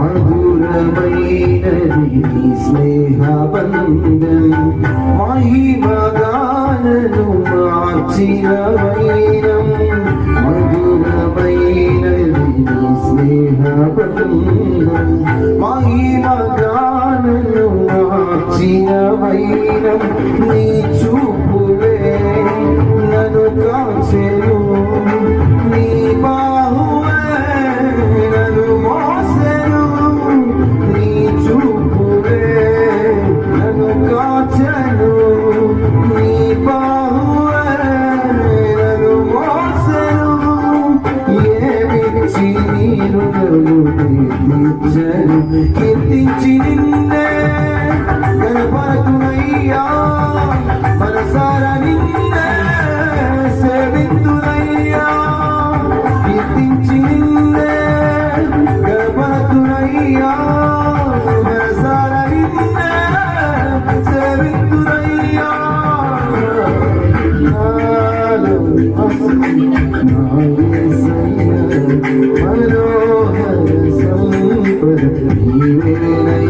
మధురమైనది స్నేహబంధం. మహిమగానను మార్చిన వైరం మధురమైనది స్నేహబంధం. మహిమగానను మార్చిన వైరం నీ చూపులే నన్ను కాచెను. కాచెను నీ బాహువే నన్ను మోసెను. ఏమిచ్చి నీరు తీర్చను కీర్తించి నిన్నే గణపరతునయ్యా మనసారా నిన్నే సేవితునయ్యా. కీర్తించి నిన్నే గణపరతునయ్యా I'm not going to.